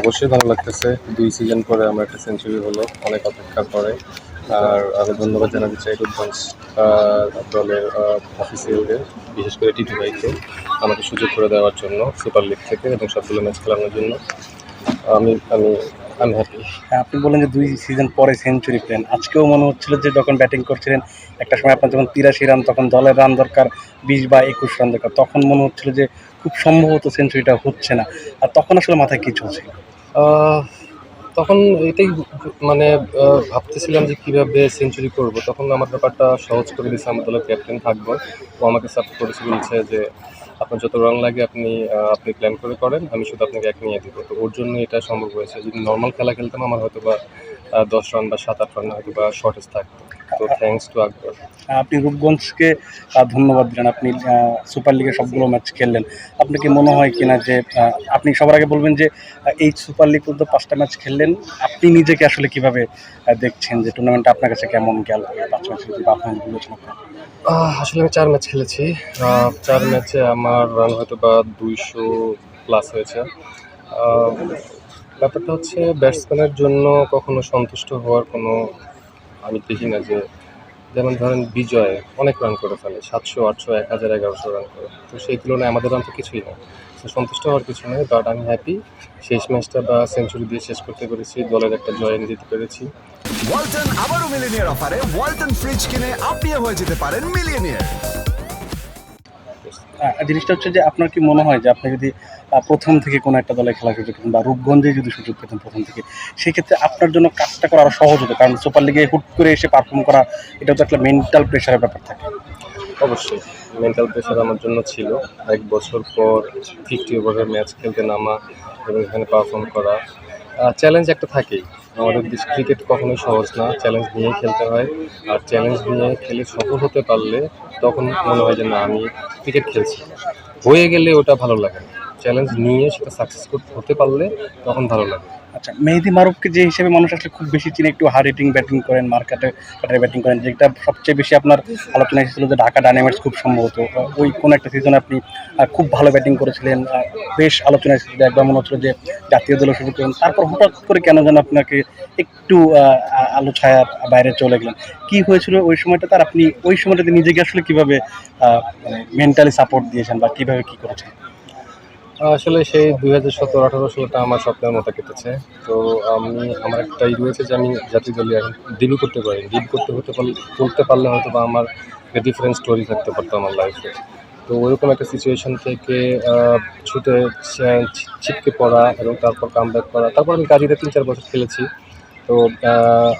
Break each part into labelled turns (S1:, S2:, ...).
S1: অবশ্যই ভালো লাগতেছে। দুই সিজন পরে আমার একটা সেঞ্চুরি হলো, অনেক অপেক্ষা করে। আর আমি ধন্যবাদ জানাতে চাই রূপগঞ্জ দলের অফিসিয়ালদের বিশেষ করে টিটু ভাইকে আমাকে সুযোগ করে দেওয়ার জন্য সুপার লিগ থেকে এবং সবগুলো ম্যাচ খেলানোর জন্য। আমি আমি আমি হ্যাপি
S2: হ্যাঁ, আপনি বলেন যে দুই সিজন পরে সেঞ্চুরি পেলেন আজকেও মনে হচ্ছিল যে যখন ব্যাটিং করছিলেন একটা সময় আপনার যখন তিরাশি রান তখন দলের রান দরকার বিশ বা একুশ রান দরকার। তখন মনে হচ্ছিল যে খুব সম্ভবত সেঞ্চুরিটা হচ্ছে না। আর তখন আসলে মাথায় কিছু চলছিল
S1: আহ, তখন এটাই মানে ভাবতেছিলাম যে কীভাবে সেঞ্চুরি করব। তখন আমার ব্যাপারটা সহজ করে দিয়েছে আমার দলের ক্যাপ্টেন থাকব ও আমাকে সাপোর্ট করেছে বলছে যে, আপনার যত রান লাগে আপনি আপনি প্ল্যান করে করেন, আমি শুধু আপনাকে এক নিয়ে দেবো। তো ওর জন্য এটা সম্ভব হয়েছে। যদি নর্মাল খেলা খেলতাম, আমার হয়তো বা দশ রান বা সাত, আট রান হয়তো বা শর্টেজ থাকতো। তো থ্যাঙ্কস টু আকবর
S2: আপনি রূপগঞ্জকে ধন্যবাদ দিলেন। আপনি সুপার লিগে সবগুলো ম্যাচ খেললেন। আপনাকে মনে হয় কিনা যে আপনি সবার আগে বলবেন যে এই সুপার লিগ পর্যন্ত পাঁচটা ম্যাচ খেললেন। আপনি নিজেকে আসলে কীভাবে দেখছেন যে টুর্নামেন্টটা আপনার কাছে কেমন গেল? পাঁচ ম্যাচ বা আপনার বিবেচনা করেন।
S1: আসলে আমি চার ম্যাচ খেলেছি। চার ম্যাচে আমার রান হয়তো বা দুইশো প্লাস হয়েছে। ব্যাপারটা হচ্ছে ব্যাটসম্যানের জন্য কখনো সন্তুষ্ট হওয়ার কোনো আমি দেখি না যে, যেমন ধরেন বিজয় অনেক রান করে ফেলে, সাতশো, আটশো, এক হাজার, এগারোশো রান করে। তো সেই তুলনায় আমাদের রান তো কিছুই না। তো সন্তুষ্ট হওয়ার কিছু নয় বাট আমি হ্যাপি শেষ ম্যাচটা বা সেঞ্চুরি দিয়ে শেষ করতে পেরেছি, দলের একটা জয় এনে দিতে পেরেছি।
S3: ওয়ালটন আবারও মিলিনিয়ার অফারে ওয়ালটন ফ্রিজ কিনে আপনিও হয়ে যেতে পারেন মিলিয়নিয়ার
S2: জিনিসটা হচ্ছে যে আপনার কি মনে হয় যে আপনি যদি প্রথম থেকে কোনো একটা দলে খেলার সুযোগ পেতেন বা রূপগঞ্জে যদি সুযোগ পেতেন প্রথম থেকে, সেক্ষেত্রে আপনার জন্য কাজটা করা আরও সহজ হতো। কারণ সুপার লিগে হুট করে এসে পারফর্ম করা এটা তো একটা মেন্টাল প্রেশারের ব্যাপার থাকে।
S1: অবশ্যই মেন্টাল প্রেশার আমার জন্য ছিল। এক বছর পর ফিফটি ওভারের ম্যাচ খেলতে নামা এবং এখানে পারফর্ম করা। চ্যালেঞ্জ একটা থাকেই। আমাদের দেশ ক্রিকেট কখনোই সহজ না। চ্যালেঞ্জ নিয়ে খেলতে হয়। আর চ্যালেঞ্জ নিয়ে খেলে সফল হতে পারলে তখন মনে হয় যে, না, আমি ক্রিকেট খেলছি। হয়ে গেলে ওটা ভালো লাগে না। চ্যালেঞ্জ নিয়ে সেটা সাকসেস হতে পারলে তখন ভালো লাগে
S2: আচ্ছা মেহেদি মারুফকে যে হিসেবে মানুষ আসলে খুব বেশি চিনে, একটু হার্ড হিটিং ব্যাটিং করেন মার্কেটে কাটারে ব্যাটিং করেন, যেটা সবচেয়ে বেশি আপনার আলোচনা এসেছিল যে ঢাকা ডায়নামাইটস খুব সম্ভবত। ওই কোন একটা সিজনে আপনি খুব ভালো ব্যাটিং করেছিলেন বেশ আলোচনা এসেছিল। একবার মনে হচ্ছিল যে জাতীয় দলের শুরু করেন। তারপর হঠাৎ করে কেন যেন আপনাকে একটু আলো ছায়ার বাইরে চলে গেলেন। কি হয়েছিল ওই সময়টা তার আপনি ওই সময়টাতে নিজেকে আসলে কীভাবে মেন্টালি সাপোর্ট দিয়েছেন বা কীভাবে কী করেছেন?
S1: আসলে সেই দুই হাজার সতেরো আঠারো সালটা আমার স্বপ্নের মতো কেটেছে। তো আমি, আমার একটা ই রয়েছে যে আমি জাতীয় দলে এখন ডিবি করতে পারি। ডিল করতে হতে পারলে, করতে পারলে হয়তো বা আমার ডিফারেন্ট স্টোরি থাকতে পারতো আমার লাইফে তো ওইরকম একটা সিচুয়েশন থেকে ছুটে ছিটকে পড়া এবং তারপর কাম করা। তারপর আমি কাজিতে তিন চার বছর খেলেছি। তো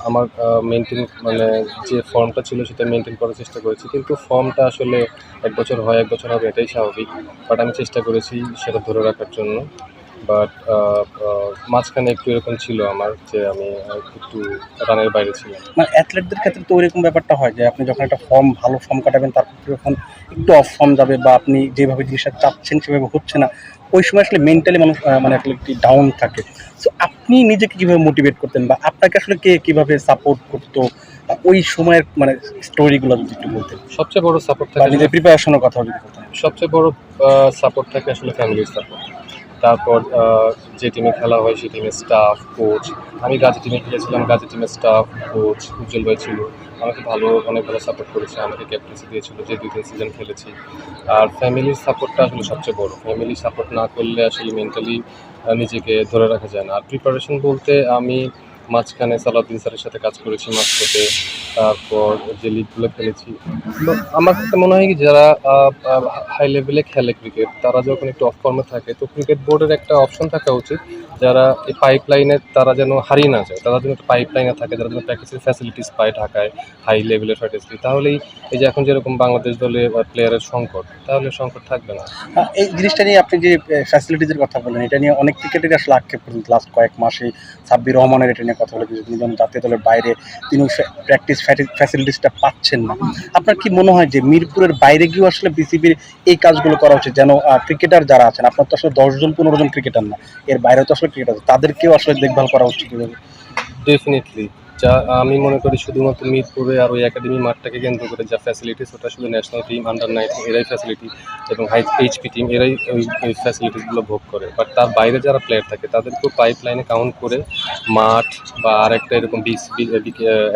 S1: আমার মেনটেন মানে যে ফর্মটা ছিল সেটা মেনটেন করার চেষ্টা করেছি। কিন্তু ফর্মটা আসলে এক বছর হয়, এক বছর হবে এটাই স্বাভাবিক। বাট আমি চেষ্টা করেছি সেটা ধরে রাখার জন্য। বাট মাঝখানে একটু এরকম ছিল আমার যে আমি একটু রানের বাইরে ছিলাম।
S2: মানে অ্যাথলেটদের ক্ষেত্রে তো ওইরকম ব্যাপারটা হয় যে আপনি যখন একটা ফর্ম ভালো ফর্ম কাটাবেন তারপর যখন একটু অফ ফর্ম যাবে বা আপনি যেভাবে জিনিসটা চাচ্ছেন সেভাবে হচ্ছে না ওই সময় আসলে মেন্টালি মানুষ মানে আসলে একটি ডাউন থাকে। সো আপনি নিজেকে কীভাবে মোটিভেট করতেন বা আপনাকে আসলে কে কীভাবে সাপোর্ট করতো? ওই সময়ের মানে স্টোরিগুলো যদি একটু বলতেন।
S1: সবচেয়ে বড় সাপোর্ট থাকে
S2: নিজের প্রিপারেশনের কথা যদি বলতেন।
S1: সবচেয়ে বড় সাপোর্ট থাকে আসলে ফ্যামিলির সাপোর্ট তারপর যে টিমে খেলা হয় সেই টিমের স্টাফ কোচ আমি গাজী টিমে খেলেছিলাম গাজী টিমের স্টাফ কোচ উজ্জ্বল ভাই ছিল। আমাকে ভালো, অনেক ভালো সাপোর্ট করেছে, আমাকে ক্যাপ্টেন্সি দিয়েছিল। যে দুই তিন সিজন খেলেছি। আর ফ্যামিলির সাপোর্টটা আসলে সবচেয়ে বড়। ফ্যামিলি সাপোর্ট না করলে আসলে মেন্টালি নিজেকে ধরে রাখা যায় না। আর প্রিপারেশন বলতে আমি মাঝখানে সালাউদ্দিন স্যারের সাথে কাজ করেছি মাঝপথে। তারপর যে লিগগুলো খেলেছি। আমার কাছে মনে হয় কি, যারা হাই লেভেলে খেলে ক্রিকেট তারা যখন একটু অফ ফর্মে থাকে, তো ক্রিকেট বোর্ডের একটা অপশন থাকা উচিত। যারা এই পাইপ লাইনে তারা যেন হারিয়ে না যায়, তারা যেন একটা পাইপ লাইনে থাকে, যারা যেন প্র্যাকটিসের ফ্যাসিলিটিস পায় ঢাকায় হাই লেভেলের ফ্যাসিলিটি তাহলেই এই যে এখন যেরকম বাংলাদেশ দলে প্লেয়ারের সংকট, তাহলে সংকট থাকবে না।
S2: এই জিনিসটা নিয়ে আপনি যে ফ্যাসিলিটিজের কথা বলেন এটা নিয়ে অনেক ক্রিকেটের আসলে আক্ষেপ করেছেন। লাস্ট কয়েক মাসে সাব্বির রহমানের এটা নিয়ে কথা বলে তিনি যখন জাতীয় দলের বাইরে তিনি প্র্যাকটিস ফ্যাসিলিটিসটা পাচ্ছেন না। আপনার কি মনে হয় যে মিরপুরের বাইরে গিয়েও আসলে বিসিবির এই কাজগুলো করা উচিত যেন ক্রিকেটার যারা আছেন আপনার তো আসলে দশজন পনেরো জন ক্রিকেটার না এর বাইরে তো আসলে ক্রিকেটার তাদেরকেও আসলে দেখভাল করা উচিত।
S1: ডেফিনেটলি যা আমি মনে করি শুধুমাত্র মিরপুরে আর ওই একাডেমি মাঠটাকে কেন্দ্র করে যা ফ্যাসিলিটিস ওটা শুধু ন্যাশনাল টিম আন্ডার নাইনটিন এরাই ফ্যাসিলিটি এবং হাই এইচপি টিম এরাই ওই ফ্যাসিলিটিসগুলো ভোগ করে। বাট তার বাইরে যারা প্লেয়ার থাকে, তাদেরকেও পাইপ লাইনে কাউন্ট করে মাঠ বা আরেকটা এরকম বিচ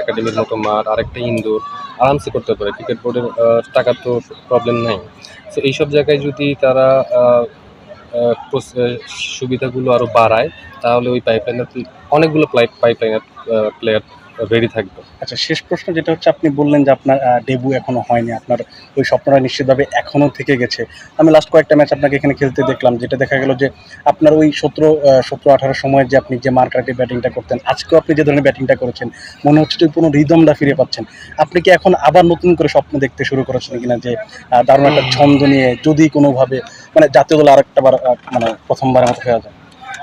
S1: একাডেমির মতো মাঠ, আরেকটা ইনডোর আরামসে করতে পারে। ক্রিকেট বোর্ডের টাকার তো প্রবলেম নাই। তো এইসব জায়গায় যদি তারা সুবিধাগুলো আরও বাড়ায় তাহলে ওই পাইপলাইনের অনেকগুলো পাইপ পাইপলাইনের প্লেয়ার রেডি থাকবে।
S2: আচ্ছা শেষ প্রশ্ন যেটা হচ্ছে, আপনি বললেন যে আপনার ডেবু এখনও হয়নি, আপনার ওই স্বপ্নটা নিশ্চিতভাবে এখনও থেকে গেছে। আমি লাস্ট কয়েকটা ম্যাচ আপনাকে এখানে খেলতে দেখলাম, যেটা দেখা গেল যে আপনার ওই সতেরো সতেরো, আঠারো সময় যে আপনি যে মার্কাটে ব্যাটিংটা করতেন, আজকেও আপনি যে ধরনের ব্যাটিংটা করেছেন, মনে হচ্ছে যে পুরো রিদমটা ফিরে পাচ্ছেন। আপনি কি এখন আবার নতুন করে স্বপ্ন দেখতে শুরু করেছেন কিনা যে দারুণ একটা ছন্দ নিয়ে যদি কোনোভাবে মানে জাতীয় দল আরেকটা বার মানে প্রথমবারের মতো খেলা যায়?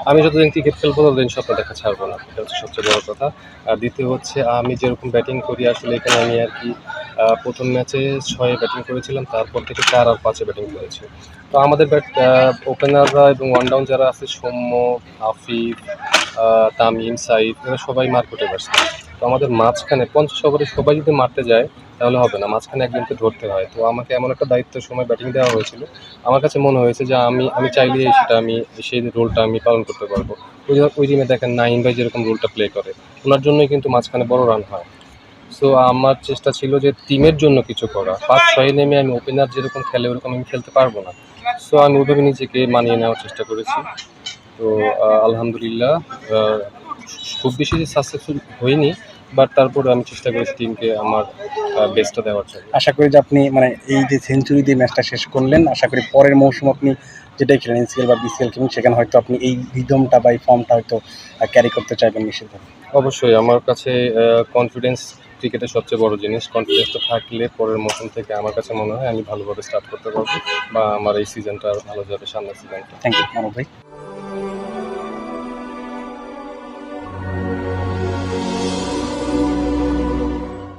S1: আমি যতদিন ক্রিকেট খেলব, ততদিন স্বপ্ন দেখা ছাড়বো না। এটা হচ্ছে সবচেয়ে বড় কথা। আর দ্বিতীয় হচ্ছে, আমি যেরকম ব্যাটিং করি, আসলে এখানে আমি আর কি প্রথম ম্যাচে ছয়ে ব্যাটিং করেছিলাম, তারপর থেকে চার আর পাঁচে ব্যাটিং করেছি। তো আমাদের ব্যাট ওপেনাররা এবং ওয়ান ডাউন যারা আছে, সৌম্য আফিফ তামিম, সাইফ, এরা সবাই মার্কেটে ব্যস্ত তো আমাদের মাঝখানে পঞ্চাশ ওভারে সবাই যদি মারতে যায় তাহলে হবে না, মাঝখানে একজনকে ধরতে হয়। তো আমাকে এমন একটা দায়িত্বের সময় ব্যাটিং দেওয়া হয়েছিল। আমার কাছে মনে হয়েছে যে আমি আমি চাইলেই সেটা আমি, সেই রোলটা আমি পালন করতে পারব। ওই ওই টিমে দেখেন নাইন ভাই যেরকম রোলটা প্লে করে, ওনার জন্যই কিন্তু মাঝখানে বড় রান হয়। সো আমার চেষ্টা ছিল যে টিমের জন্য কিছু করা। পাঁচ ছয়ে নেমে আমি ওপেনার যেরকম খেলে, ওরকম আমি খেলতে পারব না। সো আমি ওইভাবে নিজেকে মানিয়ে নেওয়ার চেষ্টা করেছি। তো আলহামদুলিল্লাহ খুব বেশি যে সাকসেসফুল হইনি বাট তারপরে আমি চেষ্টা করেছি টিমকে আমার বেস্টটা দেওয়ার জন্য।
S2: আশা করি যে আপনি মানে এই যে সেঞ্চুরি দিয়ে ম্যাচটা শেষ করলেন আশা করি পরের মৌসুম আপনি যেটাই খেলেন এনসিএল বা বিসিএল খেলেন সেখানে হয়তো আপনি এই রিদমটা বা এই ফর্মটা হয়তো ক্যারি করতে চাইবেন নিশ্চিতভাবে।
S1: অবশ্যই আমার কাছে কনফিডেন্স ক্রিকেটের সবচেয়ে বড় জিনিস। কনফিডেন্সটা থাকলে পরের মৌসুম থেকে আমার কাছে মনে হয় আমি ভালোভাবে স্টার্ট করতে পারব বা আমার এই সিজনটা ভালো যাবে সামনের সিজনটা
S2: থ্যাংক ইউ মানব ভাই।